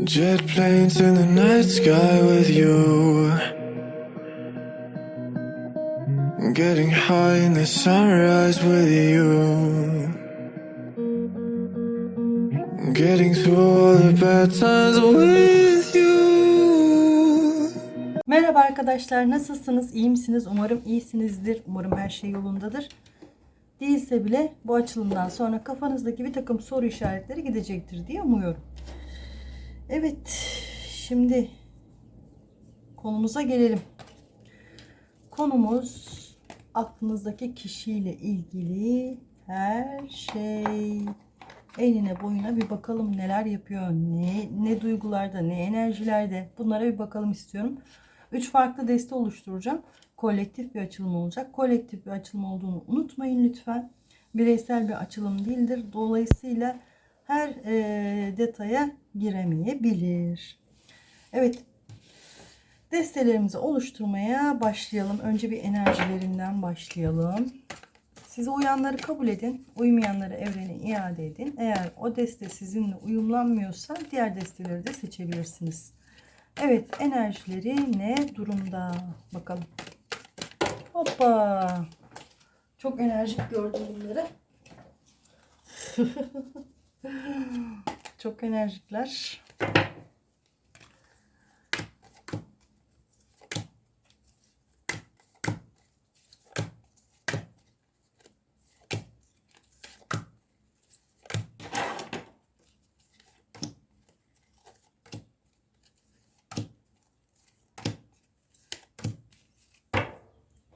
Jet planes in the night sky with you. Getting high in the sunrise with you. Getting through all the bad times with you. Merhaba arkadaşlar, nasılsınız? İyi misiniz? Umarım iyisinizdir. Umarım her şey yolundadır. Değilse bile bu açılımdan sonra kafanızdaki bir takım soru işaretleri gidecektir diye umuyorum. Evet, şimdi konumuza gelelim. Konumuz aklınızdaki kişiyle ilgili her şey. Enine boyuna bir bakalım neler yapıyor, ne, ne duygularda, ne enerjilerde bunlara bir bakalım istiyorum. Üç farklı deste oluşturacağım. Kolektif bir açılım olacak. Kolektif bir açılım olduğunu unutmayın lütfen. Bireysel bir açılım değildir. Dolayısıyla her e, detaya giremeyebilir. Evet. Destelerimizi oluşturmaya başlayalım. Önce bir enerjilerinden başlayalım. Size uyanları kabul edin. Uymayanları evrene iade edin. Eğer o deste sizinle uyumlanmıyorsa diğer desteleri de seçebilirsiniz. Evet enerjileri ne durumda? Bakalım. Hoppa. Çok enerjik gördüm bunları. Çok enerjikler.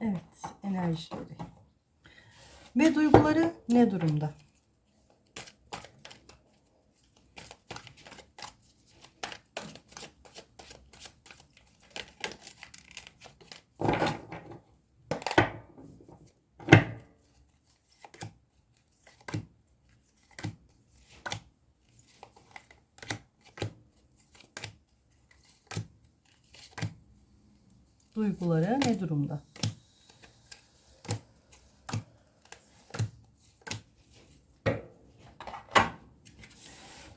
Evet, enerjileri. Ve duyguları ne durumda? Duyguları ne durumda?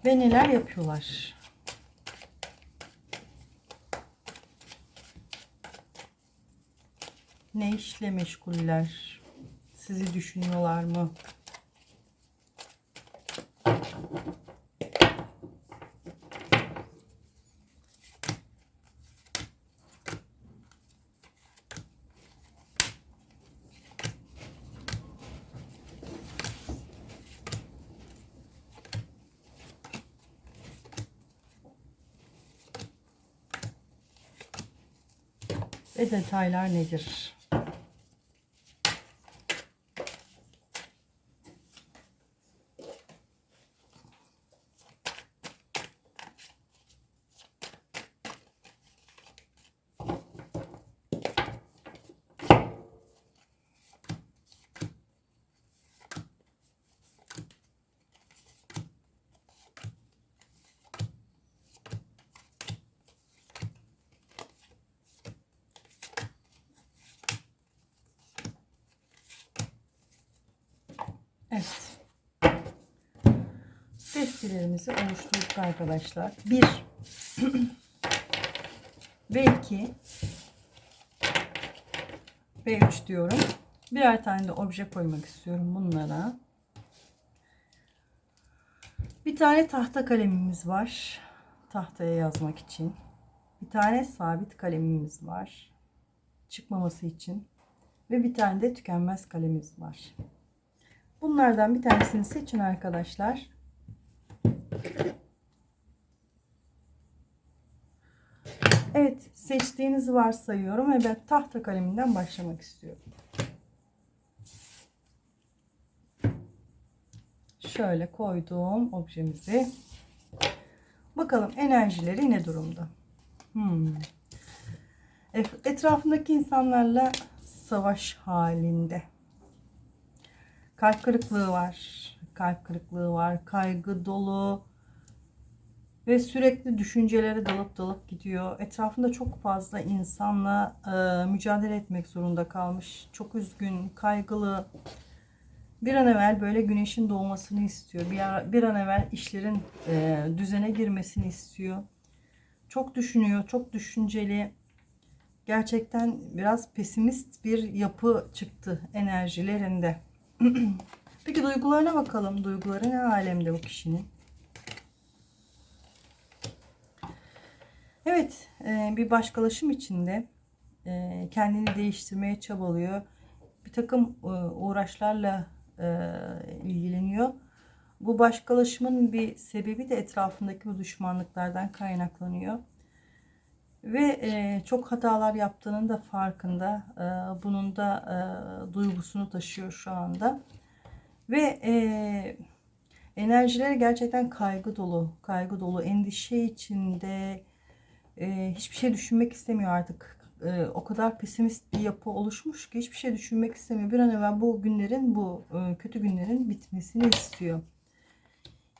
Ve neler yapıyorlar? Ne işle meşguller? Sizi düşünüyorlar mı? Ve detaylar nedir? Evet. Destelerimizi oluşturduk arkadaşlar. Bir ve iki ve üç diyorum. Birer tane de obje koymak istiyorum bunlara. Bir tane tahta kalemimiz var. Tahtaya yazmak için. Bir tane sabit kalemimiz var. Çıkmaması için. Ve bir tane de tükenmez kalemimiz var. Bunlardan bir tanesini seçin arkadaşlar. Evet, seçtiğinizi varsayıyorum ve ben tahta kaleminden başlamak istiyorum. Şöyle koydum objemizi. Bakalım enerjileri ne durumda? Hmm. Etrafındaki insanlarla savaş halinde. Kalp kırıklığı var. Kalp kırıklığı var. Kaygı dolu. Ve sürekli düşüncelere dalıp dalıp gidiyor. Etrafında çok fazla insanla e, mücadele etmek zorunda kalmış. Çok üzgün, kaygılı. bir an evvel böyle güneşin doğmasını istiyor. Bir, ara- bir an evvel işlerin e, düzene girmesini istiyor. Çok düşünüyor, çok düşünceli. Gerçekten biraz pesimist bir yapı çıktı enerjilerinde. Peki duygularına bakalım. Duyguları ne alemde bu kişinin? Evet, e, bir başkalaşım içinde e, kendini değiştirmeye çabalıyor. Bir takım e, uğraşlarla ilgileniyor. Bu başkalaşımın bir sebebi de etrafındaki bu düşmanlıklardan kaynaklanıyor. Ve çok hatalar yaptığının da farkında. Bunun da duygusunu taşıyor şu anda. Ve enerjileri gerçekten kaygı dolu, kaygı dolu, endişe içinde, e, hiçbir şey düşünmek istemiyor artık. E, o kadar pesimist bir yapı oluşmuş ki hiçbir şey düşünmek istemiyor. Bir an evvel bu günlerin, bu e, kötü günlerin bitmesini istiyor.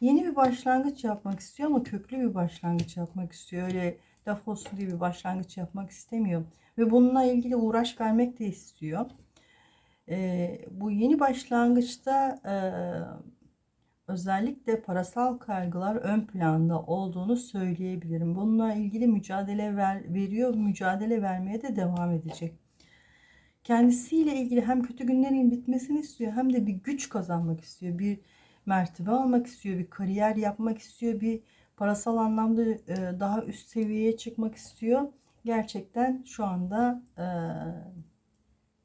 Yeni bir başlangıç yapmak istiyor ama köklü bir başlangıç yapmak istiyor. Öyle laf diye bir başlangıç yapmak istemiyor. Ve bununla ilgili uğraş vermek de istiyor. E, bu yeni başlangıçta e, özellikle parasal kaygılar ön planda olduğunu söyleyebilirim. Bununla ilgili mücadele ver, veriyor, mücadele vermeye de devam edecek. Kendisiyle ilgili hem kötü günlerin bitmesini istiyor hem de bir güç kazanmak istiyor. Bir mertebe almak istiyor, bir kariyer yapmak istiyor, bir parasal anlamda e, daha üst seviyeye çıkmak istiyor. Gerçekten şu anda e,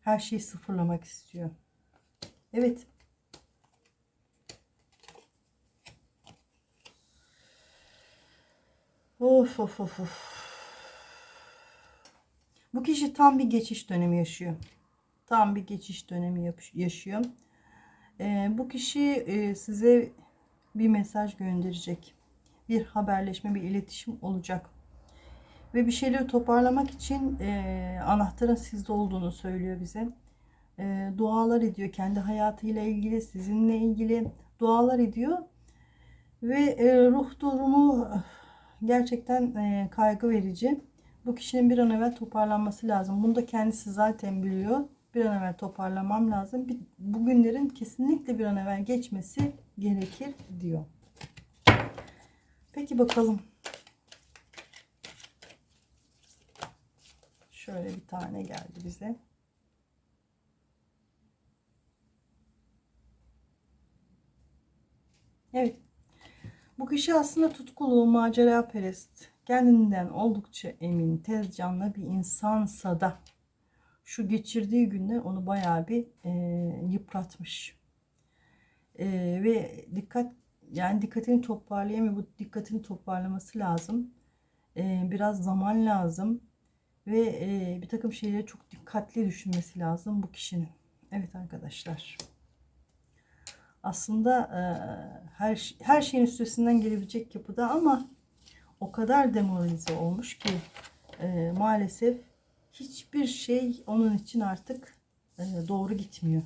her şeyi sıfırlamak istiyor. Evet. Of of of of. Bu kişi tam bir geçiş dönemi yaşıyor. Tam bir geçiş dönemi yaşıyor. Ee, bu kişi e, size bir mesaj gönderecek. Bir haberleşme, bir iletişim olacak. Ve bir şeyleri toparlamak için e, anahtarın sizde olduğunu söylüyor bize. E, dualar ediyor. Kendi hayatıyla ilgili, sizinle ilgili dualar ediyor. Ve e, ruh durumu gerçekten e, kaygı verici. Bu kişinin bir an evvel toparlanması lazım. Bunu da kendisi zaten biliyor. Bir an evvel toparlamam lazım. Bir- Bu günlerin kesinlikle bir an evvel geçmesi gerekir diyor. Peki bakalım. Şöyle bir tane geldi bize. Evet. Bu kişi aslında tutkulu, macera perest, kendinden oldukça emin, tez canlı bir insansa da şu geçirdiği günler onu bayağı bir e, yıpratmış. E, ve dikkat yani dikkatini toparlayamıyor. Bu dikkatini toparlaması lazım. E, biraz zaman lazım ve e, bir takım şeyleri çok dikkatli düşünmesi lazım bu kişinin. Evet arkadaşlar aslında e, her her şeyin üstesinden gelebilecek yapıda ama o kadar demoralize olmuş ki e, maalesef hiçbir şey onun için artık e, doğru gitmiyor.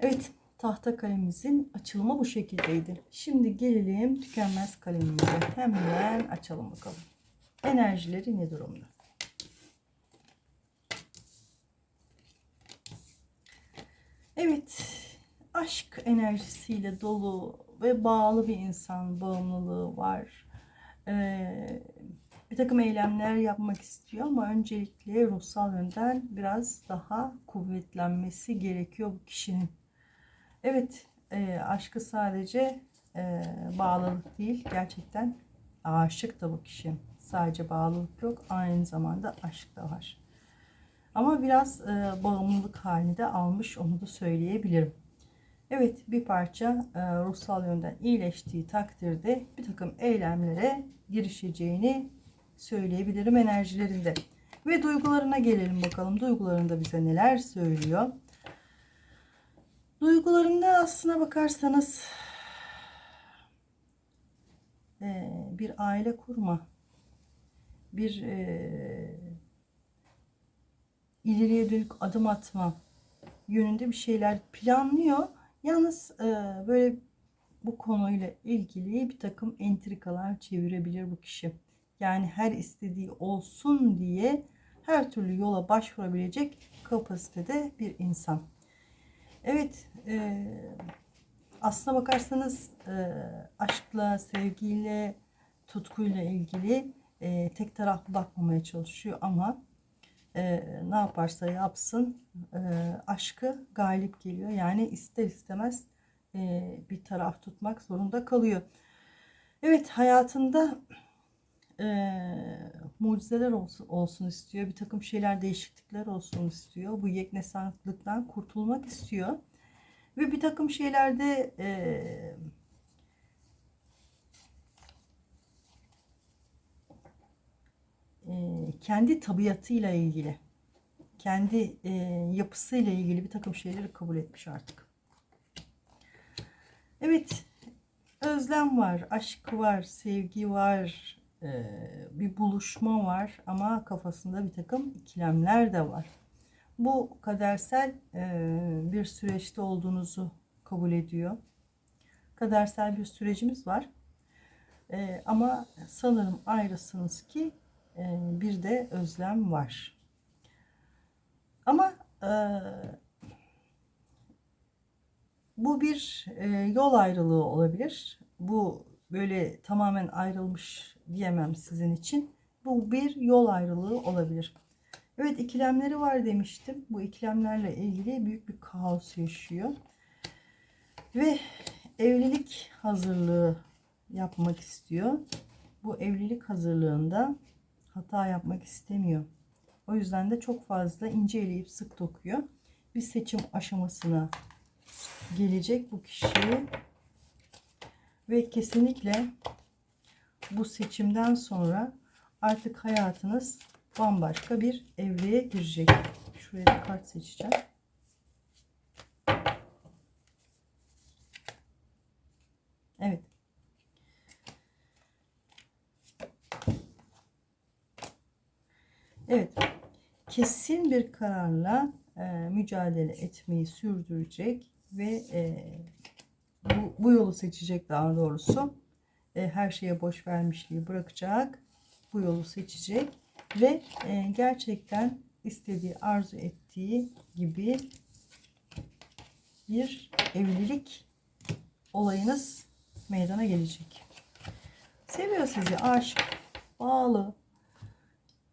Evet, tahta kalemimizin açılımı bu şekildeydi. Şimdi gelelim tükenmez kalemimize. Hemen açalım bakalım. Enerjileri ne durumda? Evet, aşk enerjisiyle dolu ve bağlı bir insan bağımlılığı var. Ee, bir takım eylemler yapmak istiyor ama öncelikle ruhsal yönden biraz daha kuvvetlenmesi gerekiyor bu kişinin. Evet, e, aşkı sadece e, bağlılık değil, gerçekten aşık da bu kişi. Sadece bağlılık yok, aynı zamanda aşk da var. Ama biraz e, bağımlılık halini de almış, onu da söyleyebilirim. Evet, bir parça e, ruhsal yönden iyileştiği takdirde bir takım eylemlere girişeceğini söyleyebilirim enerjilerinde. Ve duygularına gelelim bakalım. Duygularında bize neler söylüyor? Duygularında aslına bakarsanız eee, bir aile kurma, bir eee, ileriye dönük adım atma yönünde bir şeyler planlıyor. Yalnız eee, böyle bu konuyla ilgili bir takım entrikalar çevirebilir bu kişi. Yani her istediği olsun diye her türlü yola başvurabilecek kapasitede bir insan. Evet, e, aslına bakarsanız e, aşkla, sevgiyle, tutkuyla ilgili e, tek taraflı bakmamaya çalışıyor ama e, ne yaparsa yapsın e, aşkı galip geliyor. Yani ister istemez e, bir taraf tutmak zorunda kalıyor. Evet hayatında e, mucizeler olsun, olsun istiyor. Bir takım şeyler değişiklikler olsun istiyor. Bu yeknesanlıktan kurtulmak istiyor. Ve bir takım şeylerde e, e, kendi tabiatıyla ilgili, kendi e, yapısıyla ilgili bir takım şeyleri kabul etmiş artık. Evet, özlem var, aşk var, sevgi var, e, bir buluşma var ama kafasında bir takım ikilemler de var. Bu kadersel e, bir süreçte olduğunuzu kabul ediyor. Kadersel bir sürecimiz var. E, ama sanırım ayrısınız ki e, bir de özlem var. Ama e, bu bir e, yol ayrılığı olabilir. Bu böyle tamamen ayrılmış diyemem sizin için. Bu bir yol ayrılığı olabilir. Evet ikilemleri var demiştim. Bu ikilemlerle ilgili büyük bir kaos yaşıyor. Ve evlilik hazırlığı yapmak istiyor. Bu evlilik hazırlığında hata yapmak istemiyor. O yüzden de çok fazla ince eleyip sık dokuyor. Bir seçim aşamasına gelecek bu kişi. Ve kesinlikle bu seçimden sonra artık hayatınız bambaşka bir evreye girecek. Şuraya bir kart seçeceğim. Evet. Evet. Kesin bir kararla e, mücadele etmeyi sürdürecek ve e, bu, bu yolu seçecek daha doğrusu. E, her şeye boş vermişliği bırakacak. Bu yolu seçecek ve e, gerçekten istediği, arzu ettiği gibi bir evlilik olayınız meydana gelecek. Seviyor sizi, aşık, bağlı.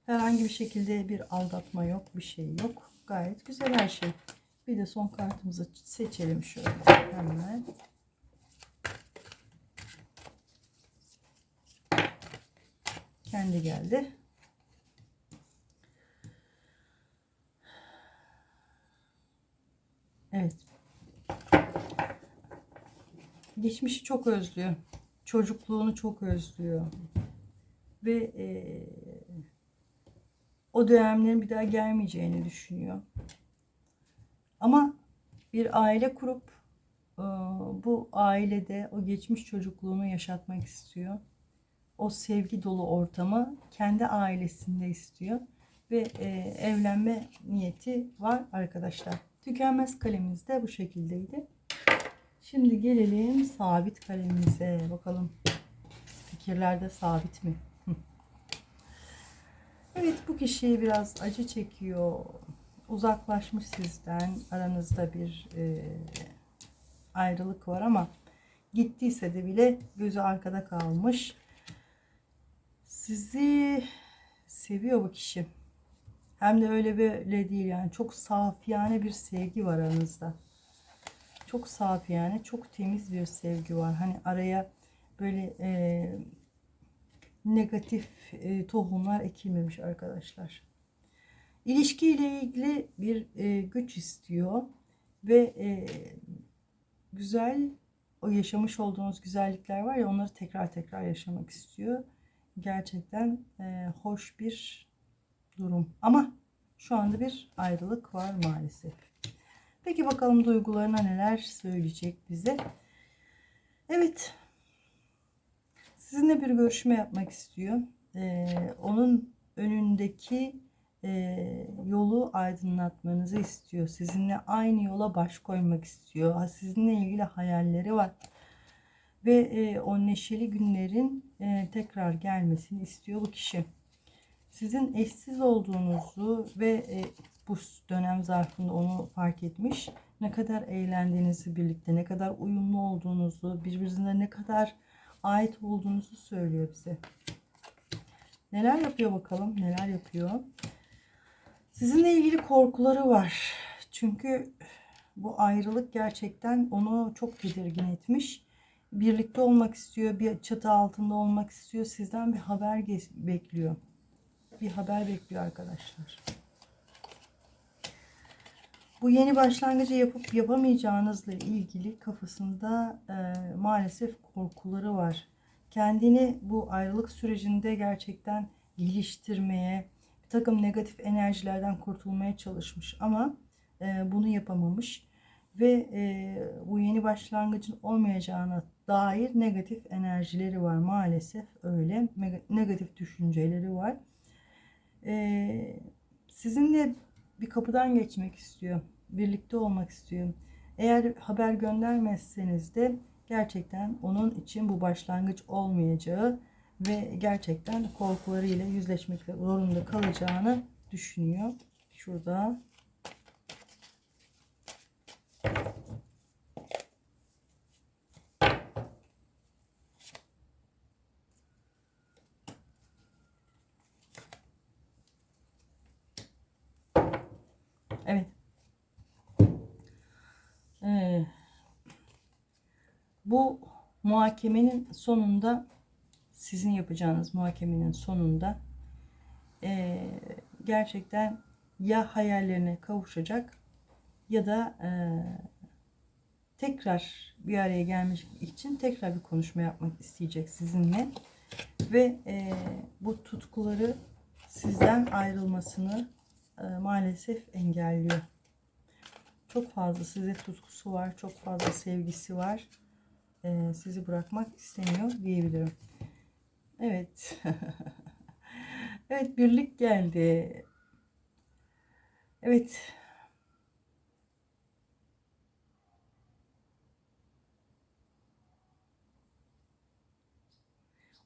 Herhangi bir şekilde bir aldatma yok, bir şey yok. Gayet güzel her şey. Bir de son kartımızı seçelim şöyle hemen. Kendi geldi. Evet. Geçmişi çok özlüyor. Çocukluğunu çok özlüyor. Ve e, o dönemlerin bir daha gelmeyeceğini düşünüyor. Ama bir aile kurup e, bu ailede o geçmiş çocukluğunu yaşatmak istiyor. O sevgi dolu ortamı kendi ailesinde istiyor ve e, evlenme niyeti var arkadaşlar. Tükenmez kalemimiz de bu şekildeydi. Şimdi gelelim sabit kalemimize. Bakalım fikirlerde sabit mi? evet bu kişi biraz acı çekiyor. Uzaklaşmış sizden. Aranızda bir e, ayrılık var ama gittiyse de bile gözü arkada kalmış. Sizi seviyor bu kişi. Hem de öyle böyle değil yani. Çok safiyane bir sevgi var aranızda. Çok safiyane, çok temiz bir sevgi var. Hani araya böyle e, negatif e, tohumlar ekilmemiş arkadaşlar. İlişkiyle ilgili bir e, güç istiyor ve e, güzel o yaşamış olduğunuz güzellikler var ya onları tekrar tekrar yaşamak istiyor. Gerçekten e, hoş bir durum. Ama şu anda bir ayrılık var maalesef. Peki bakalım duygularına neler söyleyecek bize. Evet. Sizinle bir görüşme yapmak istiyor. Ee, onun önündeki e, yolu aydınlatmanızı istiyor. Sizinle aynı yola baş koymak istiyor. Sizinle ilgili hayalleri var. Ve e, o neşeli günlerin e, tekrar gelmesini istiyor bu kişi. Sizin eşsiz olduğunuzu ve e, bu dönem zarfında onu fark etmiş. Ne kadar eğlendiğinizi birlikte, ne kadar uyumlu olduğunuzu, birbirinize ne kadar ait olduğunuzu söylüyor bize. Neler yapıyor bakalım, neler yapıyor. Sizinle ilgili korkuları var. Çünkü bu ayrılık gerçekten onu çok tedirgin etmiş. Birlikte olmak istiyor, bir çatı altında olmak istiyor. Sizden bir haber bekliyor. Bir haber bekliyor arkadaşlar. Bu yeni başlangıcı yapıp yapamayacağınızla ilgili kafasında e, maalesef korkuları var. Kendini bu ayrılık sürecinde gerçekten geliştirmeye, bir takım negatif enerjilerden kurtulmaya çalışmış ama e, bunu yapamamış ve e, bu yeni başlangıcın olmayacağına dair negatif enerjileri var maalesef öyle negatif düşünceleri var. E, sizinle bir kapıdan geçmek istiyor, birlikte olmak istiyor. Eğer haber göndermezseniz de gerçekten onun için bu başlangıç olmayacağı ve gerçekten korkularıyla yüzleşmek zorunda kalacağını düşünüyor. Şurada Evet. Ee, bu muhakemenin sonunda sizin yapacağınız muhakemenin sonunda ee, gerçekten ya hayallerine kavuşacak ya da ee, tekrar bir araya gelmek için tekrar bir konuşma yapmak isteyecek sizinle ve ee, bu tutkuları sizden ayrılmasını e, maalesef engelliyor. Çok fazla size tutkusu var, çok fazla sevgisi var. E, sizi bırakmak istemiyor diyebilirim. Evet. evet birlik geldi. Evet.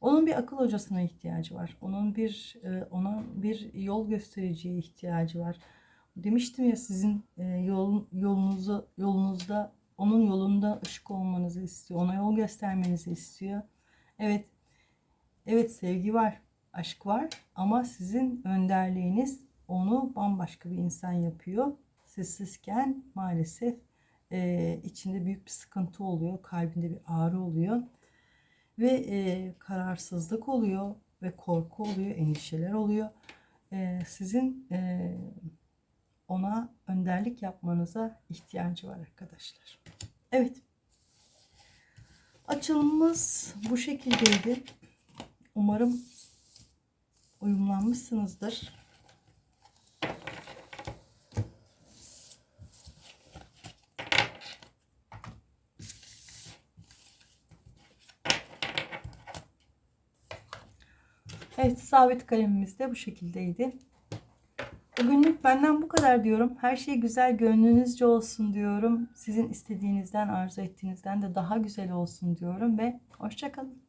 Onun bir akıl hocasına ihtiyacı var. Onun bir e, ona bir yol göstericiye ihtiyacı var. Demiştim ya sizin e, yol, yolunuzu yolunuzda onun yolunda ışık olmanızı istiyor. Ona yol göstermenizi istiyor. Evet. Evet sevgi var, aşk var ama sizin önderliğiniz onu bambaşka bir insan yapıyor. Sessizken maalesef e, içinde büyük bir sıkıntı oluyor, kalbinde bir ağrı oluyor ve e, kararsızlık oluyor ve korku oluyor, endişeler oluyor. E, sizin e, ona önderlik yapmanıza ihtiyacı var arkadaşlar. Evet. Açılımımız bu şekildeydi. Umarım uyumlanmışsınızdır. Evet sabit kalemimiz de bu şekildeydi. Bugünlük benden bu kadar diyorum. Her şey güzel gönlünüzce olsun diyorum. Sizin istediğinizden, arzu ettiğinizden de daha güzel olsun diyorum ve hoşçakalın.